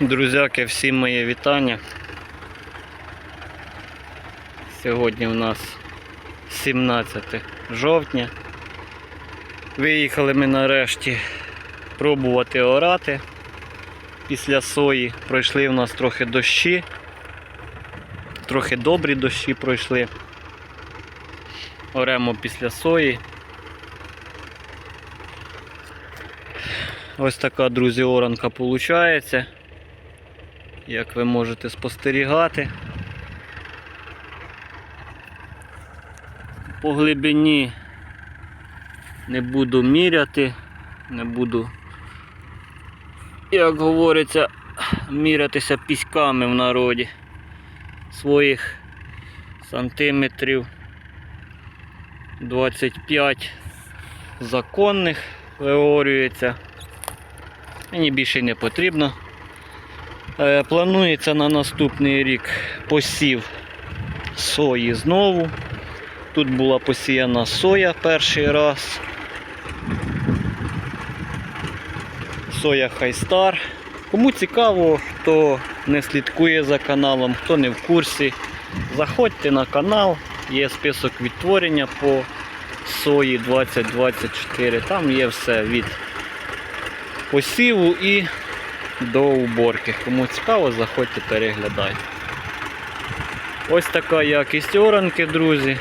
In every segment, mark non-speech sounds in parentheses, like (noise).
Друзяки, всім моє вітання. Сьогодні у нас 17 жовтня. Виїхали ми нарешті пробувати орати. Після сої пройшли у нас трохи дощі. Трохи добрі дощі пройшли. Оремо після сої. Ось така, друзі, оранка виходить. Як ви можете спостерігати. По глибині не буду міряти, не буду, як говориться, мірятися піськами в народі своїх сантиметрів 25 законних виорюється. Мені більше не потрібно. Е, Планується на наступний рік посів сої знову. Тут була посіяна соя перший раз. Соя Хайстар. Кому цікаво, хто не слідкує за каналом, хто не в курсі, заходьте на канал, є список відтворення по сої 2024. Там є все від посіву і до уборки. Кому цікаво, заходьте, переглядайте. Ось така якість оранки, друзі.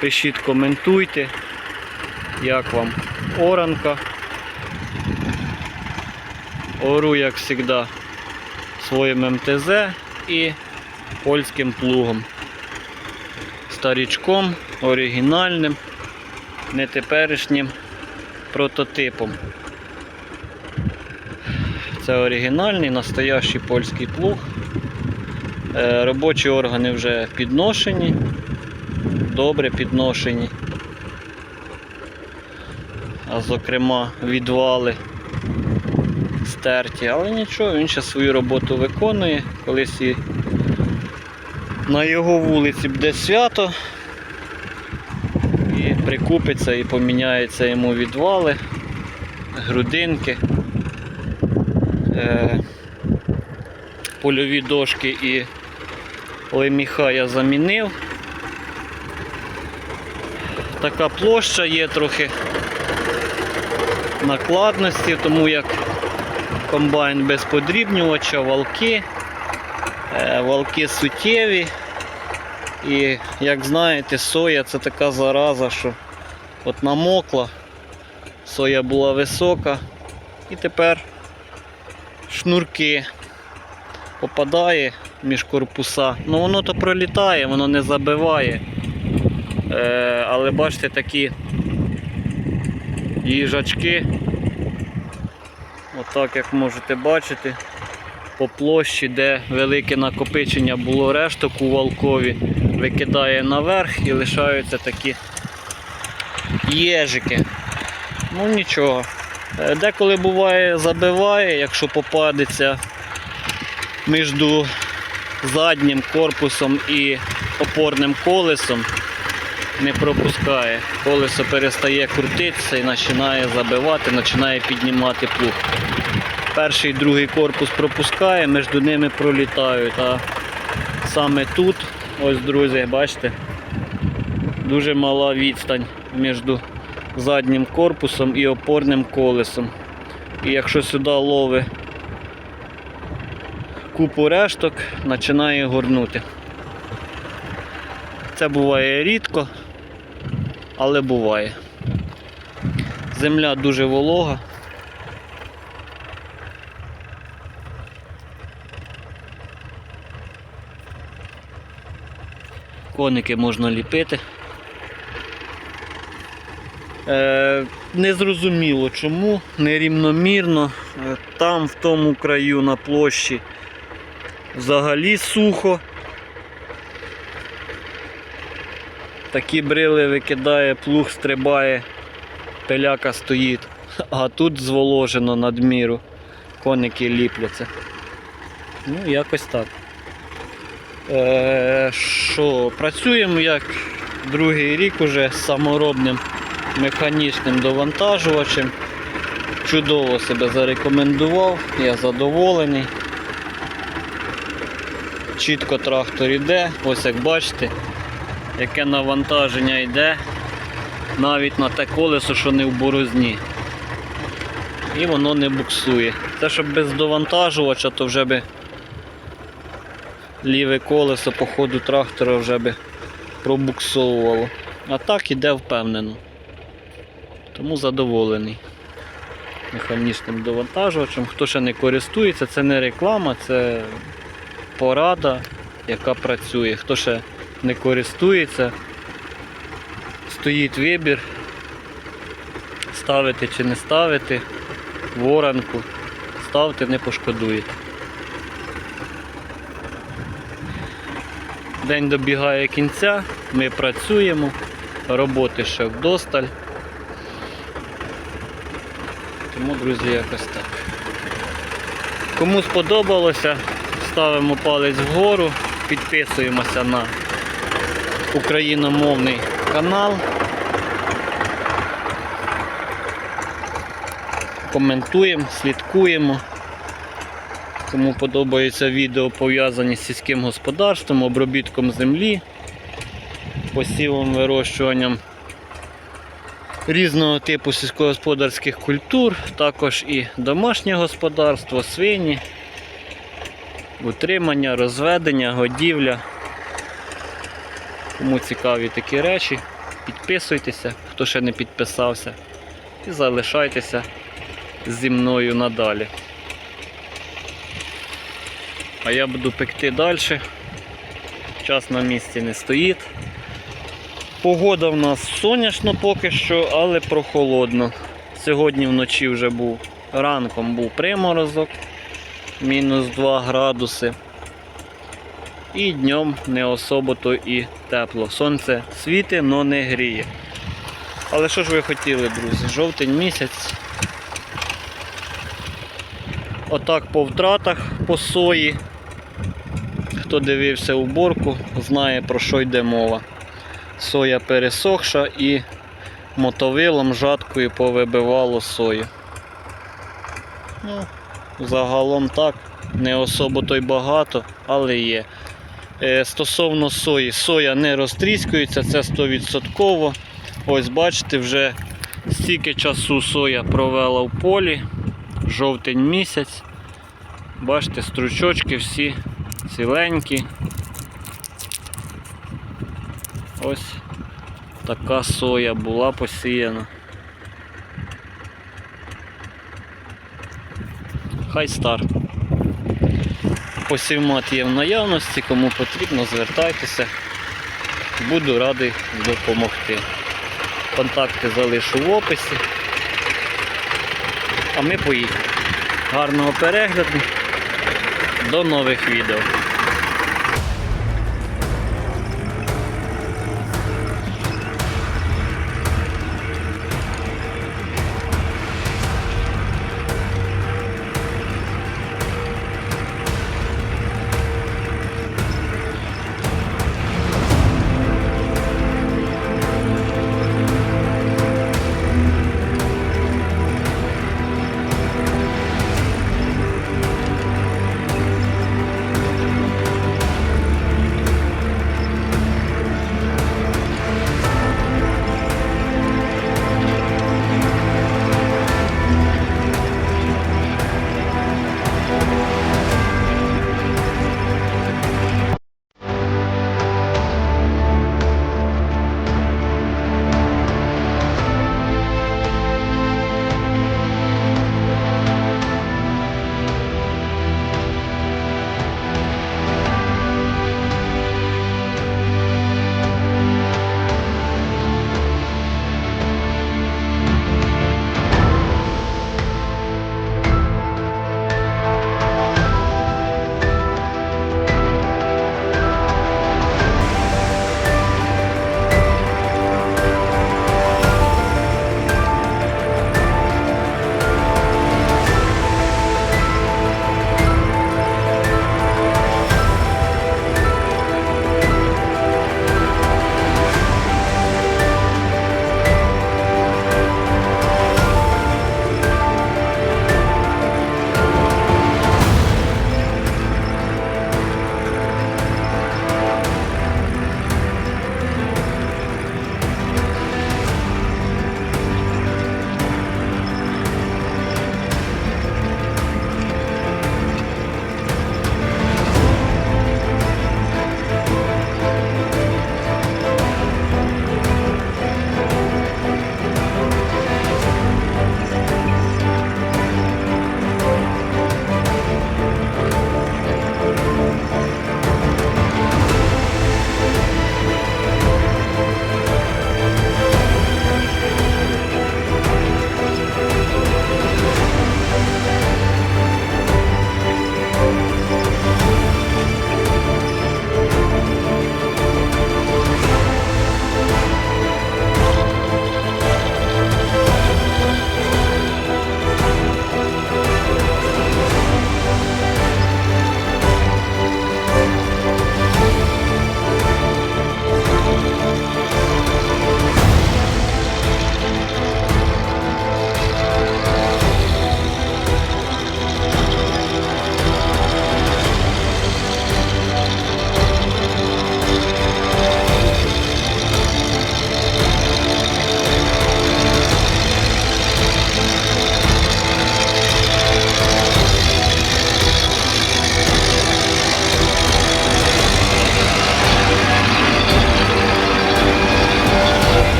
Пишіть, коментуйте, як вам оранка. Ору, як завжди, своїм МТЗ і польським плугом. Старічком, оригінальним, не теперішнім прототипом. Це оригінальний, настоящий польський плуг. Е, Робочі органи вже підношені, добре підношені. А зокрема відвали стерті, але нічого, він ще свою роботу виконує. Колись і на його вулиці буде свято і прикупиться і поміняється йому відвали, грудинки. Е, польові дошки і леміха я замінив. Така площа є трохи накладності, тому як комбайн без подрібнювача, валки, е, валки суттєві. І як знаєте, соя це така зараза, що от намокла, соя була висока і тепер шнурки попадає між корпуса. Ну воно то пролітає, воно не забиває. Е, але бачите такі їжачки. Отак як можете бачити, по площі, де велике накопичення було решток у валкові, викидає наверх і лишаються такі єжики. Ну нічого. Е, Деколи буває забиває, якщо попадеться між заднім корпусом і опорним колесом, не пропускає. Колесо перестає крутитися і починає забивати, починає піднімати плуг. Перший другий корпус пропускає, між ними пролітають. А саме тут, ось друзі, бачите, дуже мала відстань між заднім корпусом і опорним колесом. І якщо сюди лови купу решток, починає горнути. Це буває рідко, але буває. Земля дуже волога. Коники можна ліпити. Е, незрозуміло чому, нерівномірно. Е, Там в тому краю на площі взагалі сухо. Такі брили викидає, плуг стрибає, пиляка стоїть, (laughs) а тут зволожено надміру, коники ліпляться. Ну, якось так. Е, Що, працюємо як другий рік уже саморобним механічним довантажувачем. Чудово себе зарекомендував, я задоволений. чітко трактор йде. Ось як бачите, яке навантаження йде навіть на те колесо, що не в борозні. І воно не буксує. Це щоб без довантажувача, то вже би ліве колесо по ходу трактора вже би пробуксовувало. А так іде впевнено. Тому задоволений механічним довантажувачем. Хто ще не користується, це не реклама, це порада, яка працює. Хто ще не користується, стоїть вибір, ставити чи не ставити, воронку, ставте, не пошкодуєте. День добігає кінця, ми працюємо, роботи ще вдосталь. Тому, друзі, якось так. Кому сподобалося, ставимо палець вгору, підписуємося на україномовний канал. Коментуємо, слідкуємо. Кому подобаються відео пов'язані з сільським господарством, обробітком землі, посівом, вирощуванням різного типу сільськогосподарських культур, також і домашнє господарство, свині, утримання, розведення, годівля. Кому цікаві такі речі, підписуйтеся, хто ще не підписався, і залишайтеся зі мною надалі. А я буду пекти далі. Час на місці не стоїть. Погода в нас сонячно поки що, але прохолодно. Сьогодні вночі вже був ранком був приморозок, мінус 2 градуси. І днем не особо то і тепло. Сонце світить, але не гріє. Але що ж ви хотіли, друзі? Жовтень місяць. Отак по втратах по сої. Хто дивився уборку, знає про що йде мова. Соя пересохша і мотовилом жаткою повибивало сою. Ну, загалом так, не особо то й багато, але є. Е, стосовно сої, соя не розтріскується, це 100%. Ось бачите, вже стільки часу соя провела в полі, жовтень місяць. Бачите, стручочки всі ціленькі. Ось така соя була посіяна. Хай стар. Посівмат є в наявності, кому потрібно, звертайтеся. Буду радий допомогти. Контакти залишу в описі. А ми поїхали. Гарного перегляду. До нових відео.